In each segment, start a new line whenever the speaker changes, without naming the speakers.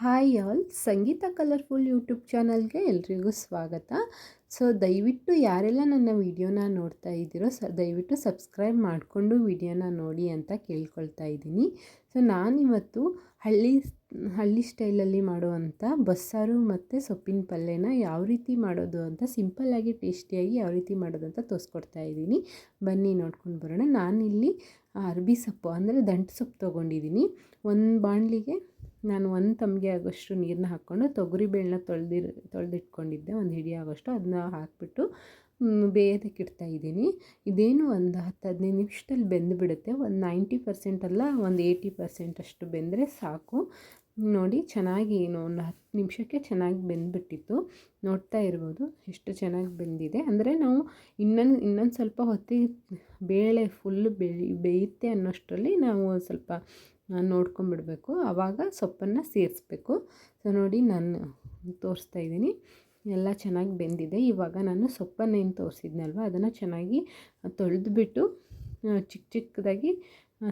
Hi all. Sangeetha colourful YouTube ಚಾನಲ್ಗೆ ಎಲ್ರಿಗೂ ಸ್ವಾಗತ. ಸೊ, ದಯವಿಟ್ಟು ಯಾರೆಲ್ಲ ನನ್ನ ವಿಡಿಯೋನ ನೋಡ್ತಾ ಇದ್ದೀರೋ ಸ, ದಯವಿಟ್ಟು ಸಬ್ಸ್ಕ್ರೈಬ್ ಮಾಡಿಕೊಂಡು ವಿಡಿಯೋನ ನೋಡಿ ಅಂತ ಕೇಳ್ಕೊಳ್ತಾ ಇದ್ದೀನಿ. ಸೊ, ನಾನಿವತ್ತು ಹಳ್ಳಿ ಹಳ್ಳಿ ಸ್ಟೈಲಲ್ಲಿ ಮಾಡುವಂಥ ಬಸ್ಸಾರು ಮತ್ತು ಸೊಪ್ಪಿನ ಪಲ್ಯನ ಯಾವ ರೀತಿ ಮಾಡೋದು ಅಂತ ಸಿಂಪಲ್ಲಾಗಿ ಟೇಸ್ಟಿಯಾಗಿ ಯಾವ ರೀತಿ ಮಾಡೋದು ಅಂತ ತೋರಿಸ್ಕೊಡ್ತಾ ಇದ್ದೀನಿ. ಬನ್ನಿ ನೋಡ್ಕೊಂಡು ಬರೋಣ. ನಾನಿಲ್ಲಿ ಅರ್ಬಿ ಸೊಪ್ಪು, ಅಂದರೆ ದಂಟು ಸೊಪ್ಪು ತೊಗೊಂಡಿದ್ದೀನಿ. ಒಂದು ಬಾಣಲಿಗೆ ನಾನು ಒಂದು ತಮಗೆ ಆಗೋಷ್ಟು ನೀರನ್ನ ಹಾಕ್ಕೊಂಡು ತೊಗರಿಬೇಳನ್ನ ತೊಳೆದಿರ್, ತೊಳೆದಿಟ್ಕೊಂಡಿದ್ದೆ, ಒಂದು ಹಿಡಿ ಆಗೋಷ್ಟು ಅದನ್ನ ಹಾಕಿಬಿಟ್ಟು ಬೇಯೋದಕ್ಕೆ ಇಡ್ತಾ ಇದ್ದೀನಿ. ಇದೇನು ಒಂದು ಹತ್ತು ಹದಿನೈದು ನಿಮಿಷದಲ್ಲಿ ಬೆಂದುಬಿಡುತ್ತೆ. ಒಂದು ನೈಂಟಿ ಪರ್ಸೆಂಟ್ ಅಲ್ಲ, ಒಂದು ಏಯ್ಟಿ ಪರ್ಸೆಂಟ್ ಅಷ್ಟು ಬೆಂದರೆ ಸಾಕು. ನೋಡಿ, ಚೆನ್ನಾಗಿ ಏನು, ಒಂದು ಹತ್ತು ನಿಮಿಷಕ್ಕೆ ಚೆನ್ನಾಗಿ ಬೆಂದುಬಿಟ್ಟಿತ್ತು. ನೋಡ್ತಾ ಇರ್ಬೋದು, ಎಷ್ಟು ಚೆನ್ನಾಗಿ ಬೆಂದಿದೆ. ಅಂದರೆ ನಾವು ಇನ್ನೊಂದು ಇನ್ನೊಂದು ಸ್ವಲ್ಪ ಹೊತ್ತಿಗೆ ಬೇಳೆ ಫುಲ್ ಬೇಯಿ, ಬೇಯುತ್ತೆ ಅನ್ನೋಷ್ಟರಲ್ಲಿ ನಾವು ಸ್ವಲ್ಪ ನೋಡ್ಕೊಂಬಿಡಬೇಕು. ಆವಾಗ ಸೊಪ್ಪನ್ನು ಸೇರಿಸ್ಬೇಕು. ಸೊ ನೋಡಿ ನಾನು ತೋರಿಸ್ತಾ ಇದ್ದೀನಿ. ಎಲ್ಲ ಚೆನ್ನಾಗಿ ಬೆಂದಿದೆ. ಇವಾಗ ನಾನು ಸೊಪ್ಪನ್ನೇನು ತೋರಿಸಿದ್ನಲ್ವ, ಅದನ್ನು ಚೆನ್ನಾಗಿ ತೊಳೆದ್ಬಿಟ್ಟು ಚಿಕ್ಕ ಚಿಕ್ಕದಾಗಿ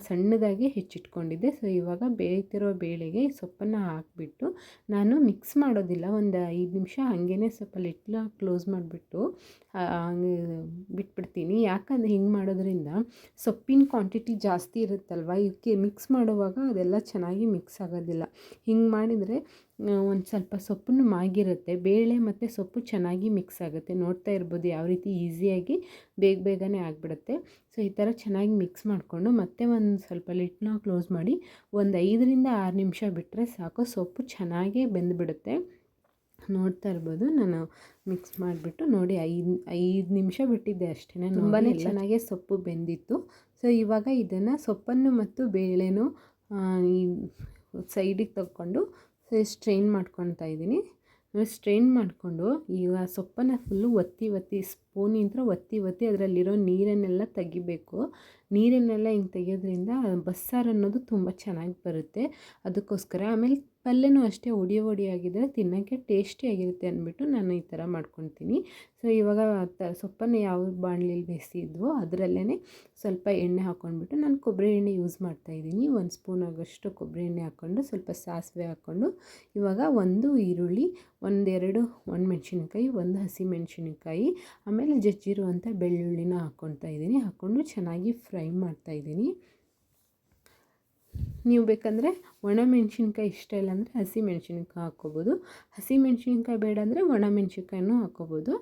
ಸಣ್ಣದಾಗಿ ಹೆಚ್ಚಿಟ್ಕೊಂಡಿದ್ದೆ. ಸೊ ಇವಾಗ ಬೇಯ್ತಿರೋ ಬೇಳೆಗೆ ಸೊಪ್ಪನ್ನು ಹಾಕಿಬಿಟ್ಟು ನಾನು ಮಿಕ್ಸ್ ಮಾಡೋದಿಲ್ಲ. ಒಂದು ಐದು ನಿಮಿಷ ಹಾಗೇ ಸ್ವಲ್ಪ ಲಿಟ್ಲ ಕ್ಲೋಸ್ ಮಾಡಿಬಿಟ್ಟು ಬಿಟ್ಬಿಡ್ತೀನಿ. ಯಾಕಂದರೆ ಹಿಂಗೆ ಮಾಡೋದ್ರಿಂದ ಸೊಪ್ಪಿನ ಕ್ವಾಂಟಿಟಿ ಜಾಸ್ತಿ ಇರುತ್ತಲ್ವ? ಇದಕ್ಕೆ ಮಿಕ್ಸ್ ಮಾಡುವಾಗ ಅದೆಲ್ಲ ಚೆನ್ನಾಗಿ ಮಿಕ್ಸ್ ಆಗೋದಿಲ್ಲ. ಹಿಂಗೆ ಮಾಡಿದರೆ ಒಂದು ಸ್ವಲ್ಪ ಸೊಪ್ಪನ್ನು ಮಾಗಿರುತ್ತೆ. ಬೇಳೆ ಮತ್ತು ಸೊಪ್ಪು ಚೆನ್ನಾಗಿ ಮಿಕ್ಸ್ ಆಗುತ್ತೆ. ನೋಡ್ತಾ ಇರ್ಬೋದು ಯಾವ ರೀತಿ ಈಸಿಯಾಗಿ ಬೇಗ ಬೇಗನೆ ಆಗಿಬಿಡುತ್ತೆ. ಸೊ ಈ ಥರ ಚೆನ್ನಾಗಿ ಮಿಕ್ಸ್ ಮಾಡಿಕೊಂಡು ಮತ್ತೆ ಒಂದು ಸ್ವಲ್ಪ ಲಿಟ್ನ ಕ್ಲೋಸ್ ಮಾಡಿ ಒಂದು ಐದರಿಂದ ಆರು ನಿಮಿಷ ಬಿಟ್ಟರೆ ಸಾಕು. ಸೊಪ್ಪು ಚೆನ್ನಾಗೇ ಬೆಂದುಬಿಡುತ್ತೆ. ನೋಡ್ತಾ ಇರ್ಬೋದು. ನಾನು ಮಿಕ್ಸ್ ಮಾಡಿಬಿಟ್ಟು ನೋಡಿ ಐದು ಐದು ನಿಮಿಷ ಬಿಟ್ಟಿದ್ದೆ ಅಷ್ಟೇ ತುಂಬಾ ಚೆನ್ನಾಗೇ ಸೊಪ್ಪು ಬೆಂದಿತ್ತು. ಸೊ ಇವಾಗ ಇದನ್ನು ಸೊಪ್ಪನ್ನು ಮತ್ತು ಬೇಳೆನೂ ಸೈಡಿಗೆ ತಗೊಂಡು ಸ್ಟ್ರೈನ್ ಮಾಡ್ಕೊತಾ ಇದ್ದೀನಿ. ಸ್ಟ್ರೈನ್ ಮಾಡಿಕೊಂಡು ಈಗ ಸೊಪ್ಪನ್ನು ಫುಲ್ಲು ಒತ್ತಿ ಒತ್ತಿ ಸ್ಪೂನಿಂದ ಒತ್ತಿ ಒತ್ತಿ ಅದರಲ್ಲಿರೋ ನೀರನ್ನೆಲ್ಲ ತೆಗಿಬೇಕು. ನೀರನ್ನೆಲ್ಲ ಹಿಂಗೆ ತೆಗೆಯೋದ್ರಿಂದ ಬಸ್ಸಾರು ಅನ್ನೋದು ತುಂಬ ಚೆನ್ನಾಗಿ ಬರುತ್ತೆ. ಅದಕ್ಕೋಸ್ಕರ ಆಮೇಲೆ ಪಲ್ಯನೂ ಅಷ್ಟೇ ಒಡಿ ಒಡಿ ಆಗಿದ್ದರೆ ತಿನ್ನೋಕ್ಕೆ ಟೇಸ್ಟಿಯಾಗಿರುತ್ತೆ ಅಂದ್ಬಿಟ್ಟು ನಾನು ಈ ಥರ ಮಾಡ್ಕೊತೀನಿ ಸೊ, ಇವಾಗ ತ ಸೊಪ್ಪನ್ನು ಯಾವ ಬಾಣಲಿಲಿ ಬೇಯಿಸಿದ್ವೋ ಅದರಲ್ಲೇ ಸ್ವಲ್ಪ ಎಣ್ಣೆ ಹಾಕ್ಕೊಂಡ್ಬಿಟ್ಟು ನಾನು ಕೊಬ್ಬರಿ ಎಣ್ಣೆ ಯೂಸ್ ಮಾಡ್ತಾಯಿದ್ದೀನಿ ಒಂದು ಸ್ಪೂನ್ ಆಗೋಷ್ಟು ಕೊಬ್ಬರಿ ಎಣ್ಣೆ ಹಾಕ್ಕೊಂಡು ಸ್ವಲ್ಪ ಸಾಸಿವೆ ಹಾಕ್ಕೊಂಡು ಇವಾಗ ಒಂದು ಈರುಳ್ಳಿ, ಒಂದೆರಡು ಒಂದು ಮೆಣಸಿನ್ಕಾಯಿ ಒಂದು ಹಸಿ ಮೆಣಸಿನ್ಕಾಯಿ ಆಮೇಲೆ ಜಜ್ಜಿರುವಂಥ ಬೆಳ್ಳುಳ್ಳಿನ ಹಾಕ್ಕೊತಾ ಇದ್ದೀನಿ. ಹಾಕ್ಕೊಂಡು ಚೆನ್ನಾಗಿ ಫ್ರೈ ಮಾಡ್ತಾಯಿದ್ದೀನಿ ನೀವು ಬೇಕಂದರೆ ಒಣ ಮೆಣಸಿನ್ಕಾಯಿ ಇಷ್ಟ ಇಲ್ಲ ಅಂದರೆ ಹಸಿ ಮೆಣಸಿನ್ಕಾಯಿ ಹಾಕ್ಕೋಬೋದು. ಹಸಿ ಮೆಣಸಿನ್ಕಾಯಿ ಬೇಡ ಅಂದರೆ ಒಣ ಮೆಣಸಿನ್ಕಾಯಿನೂ ಹಾಕ್ಕೋಬೋದು.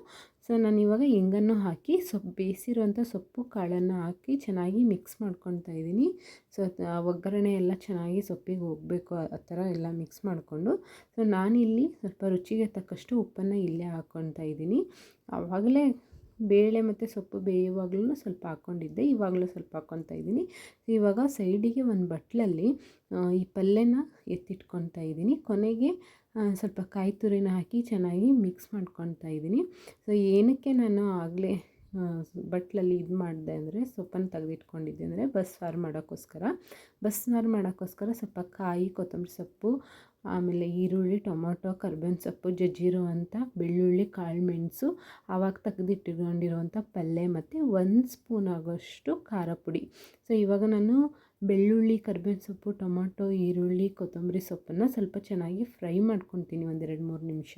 ಸೊ ನಾನು ಇವಾಗ ಹೆಂಗನ್ನು ಹಾಕಿ ಸೊಪ್ಪು ಬೇಯಿಸಿರುವಂಥ ಸೊಪ್ಪು, ಕಾಳನ್ನು ಹಾಕಿ ಚೆನ್ನಾಗಿ ಮಿಕ್ಸ್ ಮಾಡ್ಕೊತಾ ಇದ್ದೀನಿ. ಸೊ ಒಗ್ಗರಣೆ ಎಲ್ಲ ಚೆನ್ನಾಗಿ ಸೊಪ್ಪಿಗೆ ಹೋಗಬೇಕು ಆ ಥರ ಎಲ್ಲ ಮಿಕ್ಸ್ ಮಾಡಿಕೊಂಡು. ಸೊ ನಾನಿಲ್ಲಿ ಸ್ವಲ್ಪ ರುಚಿಗೆ ತಕ್ಕಷ್ಟು ಉಪ್ಪನ್ನು ಇಲ್ಲೇ ಹಾಕ್ಕೊತಾ ಇದ್ದೀನಿ. ಆವಾಗಲೇ ಬೇಳೆ ಮತ್ತು ಸೊಪ್ಪು ಬೇಯುವಾಗಲೂ ಸ್ವಲ್ಪ ಹಾಕ್ಕೊಂಡಿದ್ದೆ. ಇವಾಗಲೂ ಸ್ವಲ್ಪ ಹಾಕ್ಕೊತಾ ಇದ್ದೀನಿ. ಇವಾಗ ಸೈಡಿಗೆ ಒಂದು ಬಟ್ಲಲ್ಲಿ ಈ ಪಲ್ಯನ ಎತ್ತಿಟ್ಕೊತಾ ಇದ್ದೀನಿ. ಕೊನೆಗೆ ಸ್ವಲ್ಪ ಕಾಯಿ ತುರಿನ ಹಾಕಿ ಚೆನ್ನಾಗಿ ಮಿಕ್ಸ್ ಮಾಡ್ಕೊತಾ ಇದ್ದೀನಿ. ಸೊ ಏನಕ್ಕೆ ನಾನು ಆಗಲೇ ಬಟ್ಲಲ್ಲಿ ಇದು ಮಾಡಿದೆ ಅಂದರೆ ಸೊಪ್ಪನ್ನು ತೆಗೆದಿಟ್ಕೊಂಡಿದ್ದೆ ಅಂದರೆ ಬಸ್ಸಾರು ಮಾಡೋಕ್ಕೋಸ್ಕರ. ಬಸ್ಸಾರು ಮಾಡೋಕ್ಕೋಸ್ಕರ ಸ್ವಲ್ಪ ಕಾಯಿ, ಕೊತ್ತಂಬರಿ ಸೊಪ್ಪು, ಆಮೇಲೆ ಈರುಳ್ಳಿ, ಟೊಮೊಟೊ, ಕರ್ಬೇವಿನ ಸೊಪ್ಪು ಜಜ್ಜಿರುವಂಥ ಬೆಳ್ಳುಳ್ಳಿ, ಕಾಳು ಮೆಣಸು, ಆವಾಗ ತೆಗೆದಿಟ್ಟುಕೊಂಡಿರುವಂಥ ಪಲ್ಯ ಮತ್ತು ಒಂದು ಸ್ಪೂನ್ ಆಗೋಷ್ಟು ಖಾರ ಪುಡಿ. ಸೊ ಇವಾಗ ನಾನು ಬೆಳ್ಳುಳ್ಳಿ, ಕರ್ಬೇವಿನ ಸೊಪ್ಪು, ಟೊಮೊಟೊ, ಈರುಳ್ಳಿ, ಕೊತ್ತಂಬರಿ ಸೊಪ್ಪನ್ನು ಸ್ವಲ್ಪ ಚೆನ್ನಾಗಿ ಫ್ರೈ ಮಾಡ್ಕೊತೀನಿ ಒಂದೆರಡು ಮೂರು ನಿಮಿಷ.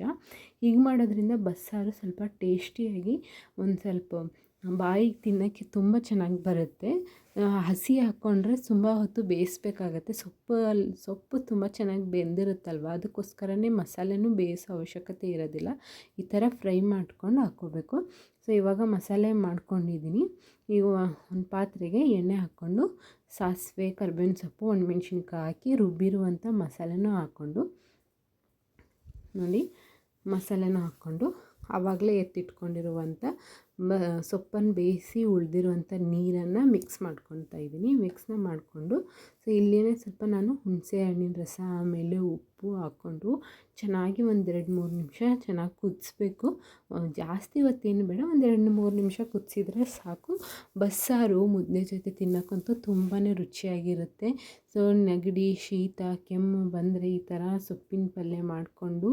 ಹೀಗೆ ಮಾಡೋದ್ರಿಂದ ಬಸ್ಸಾರು ಸ್ವಲ್ಪ ಟೇಸ್ಟಿಯಾಗಿ ಒಂದು ಸ್ವಲ್ಪ ಬಾಯಿಗೆ ತಿನ್ನೋಕ್ಕೆ ತುಂಬ ಚೆನ್ನಾಗಿ ಬರುತ್ತೆ. ಹಸಿ ಹಾಕ್ಕೊಂಡ್ರೆ ತುಂಬ ಹೊತ್ತು ಬೇಯಿಸ್ಬೇಕಾಗತ್ತೆ. ಸೊಪ್ಪು ಅಲ್ಲಿ ಸೊಪ್ಪು ತುಂಬ ಚೆನ್ನಾಗಿ ಬೆಂದಿರುತ್ತಲ್ವ? ಅದಕ್ಕೋಸ್ಕರನೇ ಮಸಾಲೆನೂ ಬೇಯಿಸೋ ಅವಶ್ಯಕತೆ ಇರೋದಿಲ್ಲ. ಈ ಥರ ಫ್ರೈ ಮಾಡ್ಕೊಂಡು ಹಾಕ್ಕೋಬೇಕು. ಸೊ ಇವಾಗ ಮಸಾಲೆ ಮಾಡ್ಕೊಂಡಿದ್ದೀನಿ. ಈಗ ಒಂದು ಪಾತ್ರೆಗೆ ಎಣ್ಣೆ ಹಾಕ್ಕೊಂಡು ಸಾಸಿವೆ, ಕರ್ಬೇವಿನ ಸೊಪ್ಪು, ಒಣಮೆಣ್ಸಿನ್ಕಾಯಿ ಹಾಕಿ ರುಬ್ಬಿರುವಂಥ ಮಸಾಲೆನೂ ಹಾಕ್ಕೊಂಡು ನೋಡಿ ಮಸಾಲೆನೂ ಹಾಕ್ಕೊಂಡು ಆವಾಗಲೇ ಎತ್ತಿಟ್ಕೊಂಡಿರುವಂಥ ಬ ಸೊಪ್ಪನ್ನು ಬೇಯಿಸಿ ಉಳಿದಿರುವಂಥ ನೀರನ್ನು ಮಿಕ್ಸ್ ಮಾಡ್ಕೊತಾ ಇದ್ದೀನಿ. ಮಿಕ್ಸ್ನ ಮಾಡಿಕೊಂಡು ಸೊ ಇಲ್ಲೇ ಸ್ವಲ್ಪ ನಾನು ಹುಣಸೆ ಹಣ್ಣಿನ ರಸ, ಆಮೇಲೆ ಉಪ್ಪು ಹಾಕ್ಕೊಂಡು ಚೆನ್ನಾಗಿ ಒಂದೆರಡು ಮೂರು ನಿಮಿಷ ಚೆನ್ನಾಗಿ ಕುದಿಸ್ಬೇಕು. ಜಾಸ್ತಿ ಹೊತ್ತೇನು ಬೇಡ, ಒಂದೆರಡು ಮೂರು ನಿಮಿಷ ಕುದಿಸಿದ್ರೆ ಸಾಕು. ಬಸ್ಸಾರು ಮುದ್ದೆ ಜೊತೆ ತಿನ್ನೋಕ್ಕಂತೂ ತುಂಬಾ ರುಚಿಯಾಗಿರುತ್ತೆ. ಸೊ ನೆಗಡಿ, ಶೀತ, ಕೆಮ್ಮು ಬಂದರೆ ಈ ಥರ ಸೊಪ್ಪಿನ ಪಲ್ಯ ಮಾಡಿಕೊಂಡು,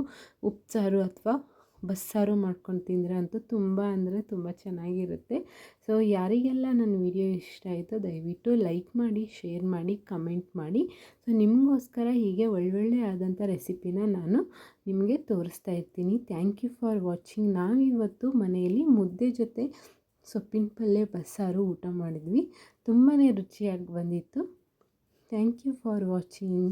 ಉಪ್ಸಾರು ಅಥವಾ ಬಸ್ಸಾರು ಮಾಡ್ಕೊಂಡು ತಿಂದರೆ ಅಂತೂ ತುಂಬ ಅಂದರೆ ತುಂಬ ಚೆನ್ನಾಗಿರುತ್ತೆ. ಸೊ ಯಾರಿಗೆಲ್ಲ ನನ್ನ ವಿಡಿಯೋ ಇಷ್ಟ ಆಯಿತು ದಯವಿಟ್ಟು ಲೈಕ್ ಮಾಡಿ ಶೇರ್ ಮಾಡಿ ಕಮೆಂಟ್ ಮಾಡಿ. ಸೊ ನಿಮಗೋಸ್ಕರ ಹೀಗೆ ಒಳ್ಳೊಳ್ಳೆ ಆದಂಥ ರೆಸಿಪಿನ ನಾನು ನಿಮಗೆ ತೋರಿಸ್ತಾ ಇರ್ತೀನಿ. ಥ್ಯಾಂಕ್ ಯು ಫಾರ್ ವಾಚಿಂಗ್ ನಾವಿವತ್ತು ಮನೆಯಲ್ಲಿ ಮುದ್ದೆ ಜೊತೆ ಸೊಪ್ಪಿನ ಪಲ್ಯ ಬಸ್ಸಾರು ಊಟ ಮಾಡಿದ್ವಿ. ತುಂಬಾ ರುಚಿಯಾಗಿ ಬಂದಿತ್ತು. Thank you for watching